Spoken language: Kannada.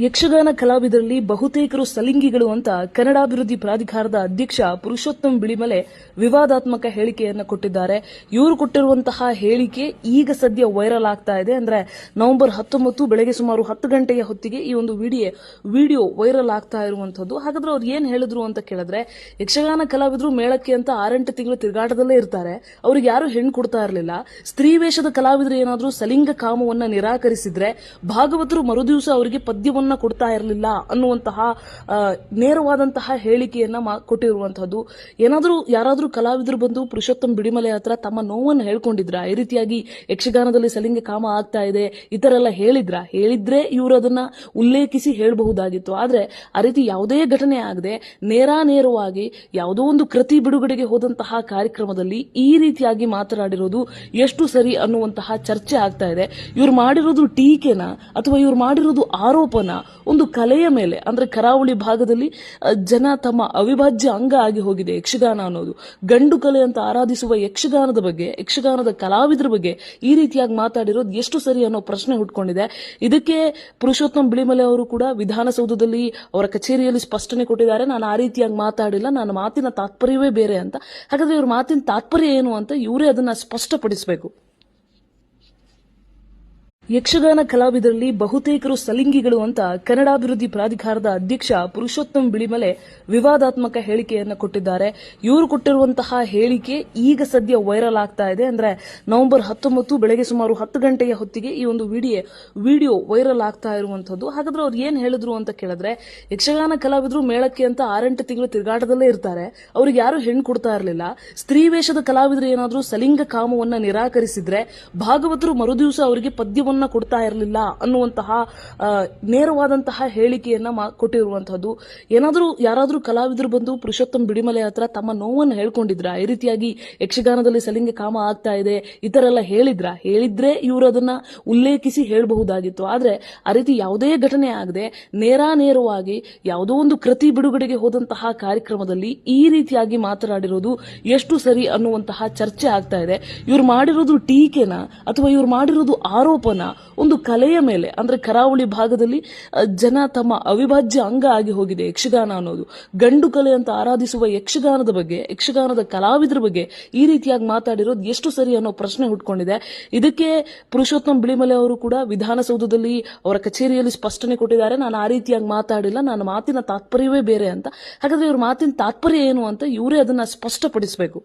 ಯಕ್ಷಗಾನ ಕಲಾವಿದರಲ್ಲಿ ಬಹುತೇಕರು ಸಲಿಂಗಿಗಳು ಅಂತ ಕನ್ನಡಾಭಿವೃದ್ಧಿ ಪ್ರಾಧಿಕಾರದ ಅಧ್ಯಕ್ಷ ಪುರುಷೋತ್ತಮ್ ಬಿಳಿಮಲೆ ವಿವಾದಾತ್ಮಕ ಹೇಳಿಕೆಯನ್ನು ಕೊಟ್ಟಿದ್ದಾರೆ. ಇವರು ಕೊಟ್ಟಿರುವಂತಹ ಹೇಳಿಕೆ ಈಗ ಸದ್ಯ ವೈರಲ್ ಆಗ್ತಾ ಇದೆ. ಅಂದ್ರೆ ನವೆಂಬರ್ ಹತ್ತೊಂಬತ್ತು ಬೆಳಗ್ಗೆ ಸುಮಾರು ಹತ್ತು ಗಂಟೆಯ ಹೊತ್ತಿಗೆ ಈ ಒಂದು ವಿಡಿಯೋ ವಿಡಿಯೋ ವೈರಲ್ ಆಗ್ತಾ ಇರುವಂತದ್ದು ಹಾಗಾದ್ರೆ ಅವ್ರು ಏನ್ ಹೇಳಿದ್ರು ಅಂತ ಕೇಳಿದ್ರೆ, ಯಕ್ಷಗಾನ ಕಲಾವಿದರು ಮೇಳಕ್ಕೆ ಅಂತ ಆರೆಂಟು ತಿಂಗಳು ತಿರುಗಾಟದಲ್ಲೇ ಇರ್ತಾರೆ. ಅವ್ರಿಗೆ ಯಾರು ಹೆಣ್ಣು ಕೊಡ್ತಾ ಇರಲಿಲ್ಲ. ಸ್ತ್ರೀ ವೇಷದ ಕಲಾವಿದರು ಏನಾದರೂ ಸಲಿಂಗ ಕಾಮವನ್ನ ನಿರಾಕರಿಸಿದ್ರೆ, ಭಾಗವತರು ಮರುದಿವಸ ಅವರಿಗೆ ಪದ್ಯವನ್ನ ಕೊಡ್ತಾ ಇರಲಿಲ್ಲ ಅನ್ನುವಂತಹ ನೇರವಾದಂತಹ ಹೇಳಿಕೆಯನ್ನ ಕೊಟ್ಟಿರುವಂತಹದ್ದು. ಏನಾದರೂ ಯಾರಾದರೂ ಕಲಾವಿದರು ಬಂದು ಪುರುಷೋತ್ತಮ್ ಬಿಡಿಮಲೆ ಹತ್ರ ತಮ್ಮ ನೋವನ್ನು ಹೇಳ್ಕೊಂಡಿದ್ರ? ಈ ರೀತಿಯಾಗಿ ಯಕ್ಷಗಾನದಲ್ಲಿ ಸಲಿಂಗ ಕಾಮ ಆಗ್ತಾ ಇದೆ, ಈ ಎಲ್ಲ ಹೇಳಿದ್ರ? ಹೇಳಿದ್ರೆ ಇವರು ಅದನ್ನ ಉಲ್ಲೇಖಿಸಿ ಹೇಳಬಹುದಾಗಿತ್ತು. ಆದ್ರೆ ಆ ರೀತಿ ಯಾವುದೇ ಘಟನೆ ಆಗದೆ ನೇರಾನೇರವಾಗಿ ಯಾವುದೋ ಒಂದು ಕೃತಿ ಬಿಡುಗಡೆಗೆ ಹೋದಂತಹ ಕಾರ್ಯಕ್ರಮದಲ್ಲಿ ಈ ರೀತಿಯಾಗಿ ಮಾತನಾಡಿರೋದು ಎಷ್ಟು ಸರಿ ಅನ್ನುವಂತಹ ಚರ್ಚೆ ಆಗ್ತಾ ಇದೆ. ಇವ್ರು ಮಾಡಿರೋದು ಟೀಕೆನ? ಅಥವಾ ಇವ್ರು ಮಾಡಿರೋದು ಆರೋಪನ? ಒಂದು ಕಲೆಯ ಮೇಲೆ, ಅಂದ್ರೆ ಕರಾವಳಿ ಭಾಗದಲ್ಲಿ ಜನ ತಮ್ಮ ಅವಿಭಾಜ್ಯ ಅಂಗ ಆಗಿ ಹೋಗಿದೆ, ಯಕ್ಷಗಾನ ಅನ್ನೋದು. ಗಂಡು ಕಲೆ ಅಂತ ಆರಾಧಿಸುವ ಯಕ್ಷಗಾನದ ಬಗ್ಗೆ, ಯಕ್ಷಗಾನದ ಕಲಾವಿದರ ಬಗ್ಗೆ ಈ ರೀತಿಯಾಗಿ ಮಾತಾಡಿರೋದು ಎಷ್ಟು ಸರಿ ಅನ್ನೋ ಪ್ರಶ್ನೆ ಹುಟ್ಕೊಂಡಿದೆ. ಇದಕ್ಕೆ ಪುರುಷೋತ್ತಮ್ ಬಿಳಿಮಲೆ ಅವರು ಕೂಡ ವಿಧಾನಸೌಧದಲ್ಲಿ ಅವರ ಕಚೇರಿಯಲ್ಲಿ ಸ್ಪಷ್ಟನೆ ಕೊಟ್ಟಿದ್ದಾರೆ. ನಾನು ಆ ರೀತಿಯಾಗಿ ಮಾತಾಡಿಲ್ಲ, ನನ್ನ ಮಾತಿನ ತಾತ್ಪರ್ಯವೇ ಬೇರೆ ಅಂತ. ಹಾಗಾದ್ರೆ ಇವ್ರ ಮಾತಿನ ತಾತ್ಪರ್ಯ ಏನು ಅಂತ ಇವರೇ ಅದನ್ನ ಸ್ಪಷ್ಟಪಡಿಸಬೇಕು. ಯಕ್ಷಗಾನ ಕಲಾವಿದರಲ್ಲಿ ಬಹುತೇಕರು ಸಲಿಂಗಿಗಳು ಅಂತ ಕನ್ನಡಾಭಿವೃದ್ಧಿ ಪ್ರಾಧಿಕಾರದ ಅಧ್ಯಕ್ಷ ಪುರುಷೋತ್ತಮ್ ಬಿಳಿಮಲೆ ವಿವಾದಾತ್ಮಕ ಹೇಳಿಕೆಯನ್ನ ಕೊಟ್ಟಿದ್ದಾರೆ. ಇವರು ಕೊಟ್ಟಿರುವಂತಹ ಹೇಳಿಕೆ ಈಗ ಸದ್ಯ ವೈರಲ್ ಆಗ್ತಾ ಇದೆ. ಅಂದ್ರೆ ನವೆಂಬರ್ ಹತ್ತೊಂಬತ್ತು ಬೆಳಗ್ಗೆ ಸುಮಾರು ಹತ್ತು ಗಂಟೆಯ ಹೊತ್ತಿಗೆ ಈ ಒಂದು ವಿಡಿಯೋ ವಿಡಿಯೋ ವೈರಲ್ ಆಗ್ತಾ ಇರುವಂತದ್ದು ಹಾಗಾದ್ರೆ ಅವ್ರು ಏನ್ ಹೇಳಿದ್ರು ಅಂತ ಕೇಳಿದ್ರೆ, ಯಕ್ಷಗಾನ ಕಲಾವಿದರು ಮೇಳಕ್ಕೆ ಅಂತ ಆರೆಂಟು ತಿಂಗಳು ತಿರುಗಾಟದಲ್ಲೇ ಇರ್ತಾರೆ. ಅವ್ರಿಗೆ ಯಾರು ಹೆಣ್ಣು ಕೊಡ್ತಾ ಇರಲಿಲ್ಲ. ಸ್ತ್ರೀ ವೇಷದ ಕಲಾವಿದರು ಏನಾದರೂ ಸಲಿಂಗ ಕಾಮವನ್ನ ನಿರಾಕರಿಸಿದ್ರೆ, ಭಾಗವತರು ಮರುದಿವಸ ಅವರಿಗೆ ಪದ್ಯವನ್ನ ಕೊಡ್ತಾ ಇರಲಿಲ್ಲ ಅನ್ನುವಂತಹ ನೇರವಾದಂತಹ ಹೇಳಿಕೆಯನ್ನ ಕೊಟ್ಟಿರುವಂತಹದ್ದು ಏನಾದರೂ ಯಾರಾದರೂ ಕಲಾವಿದರು ಬಂದು ಪುರುಷೋತ್ತಮ್ ಬಿಡಿಮಲೆ ಹತ್ರ ತಮ್ಮ ನೋವನ್ನು ಹೇಳ್ಕೊಂಡಿದ್ರ? ಈ ರೀತಿಯಾಗಿ ಯಕ್ಷಗಾನದಲ್ಲಿ ಸಲಿಂಗ ಕಾಮ ಆಗ್ತಾ ಇದೆ, ಈ ತರ ಎಲ್ಲ ಹೇಳಿದ್ರ? ಹೇಳಿದ್ರೆ ಇವರು ಅದನ್ನ ಉಲ್ಲೇಖಿಸಿ ಹೇಳಬಹುದಾಗಿತ್ತು. ಆದ್ರೆ ಆ ರೀತಿ ಯಾವುದೇ ಘಟನೆ ಆಗದೆ ನೇರಾನೇರವಾಗಿ ಯಾವುದೋ ಒಂದು ಕೃತಿ ಬಿಡುಗಡೆಗೆ ಹೋದಂತಹ ಕಾರ್ಯಕ್ರಮದಲ್ಲಿ ಈ ರೀತಿಯಾಗಿ ಮಾತನಾಡಿರೋದು ಎಷ್ಟು ಸರಿ ಅನ್ನುವಂತಹ ಚರ್ಚೆ ಆಗ್ತಾ ಇದೆ. ಇವ್ರು ಮಾಡಿರೋದು ಟೀಕೆನ? ಅಥವಾ ಇವ್ರು ಮಾಡಿರೋದು ಆರೋಪನ? ಒಂದು ಕಲೆಯ ಮೇಲೆ, ಅಂದ್ರೆ ಕರಾವಳಿ ಭಾಗದಲ್ಲಿ ಜನ ತಮ್ಮ ಅವಿಭಾಜ್ಯ ಅಂಗ ಆಗಿ ಹೋಗಿದೆ, ಯಕ್ಷಗಾನ ಅನ್ನೋದು. ಗಂಡು ಕಲೆ ಅಂತ ಆರಾಧಿಸುವ ಯಕ್ಷಗಾನದ ಬಗ್ಗೆ, ಯಕ್ಷಗಾನದ ಕಲಾವಿದರ ಬಗ್ಗೆ ಈ ರೀತಿಯಾಗಿ ಮಾತಾಡಿರೋದು ಎಷ್ಟು ಸರಿ ಅನ್ನೋ ಪ್ರಶ್ನೆ ಹುಟ್ಕೊಂಡಿದೆ. ಇದಕ್ಕೆ ಪುರುಷೋತ್ತಮ್ ಬಿಳಿಮಲೆ ಅವರು ಕೂಡ ವಿಧಾನಸೌಧದಲ್ಲಿ ಅವರ ಕಚೇರಿಯಲ್ಲಿ ಸ್ಪಷ್ಟನೆ ಕೊಟ್ಟಿದ್ದಾರೆ. ನಾನು ಆ ರೀತಿಯಾಗಿ ಮಾತಾಡಿಲ್ಲ, ನನ್ನ ಮಾತಿನ ತಾತ್ಪರ್ಯವೇ ಬೇರೆ ಅಂತ. ಹಾಗಾದ್ರೆ ಇವ್ರ ಮಾತಿನ ತಾತ್ಪರ್ಯ ಏನು ಅಂತ ಇವರೇ ಅದನ್ನ ಸ್ಪಷ್ಟಪಡಿಸಬೇಕು.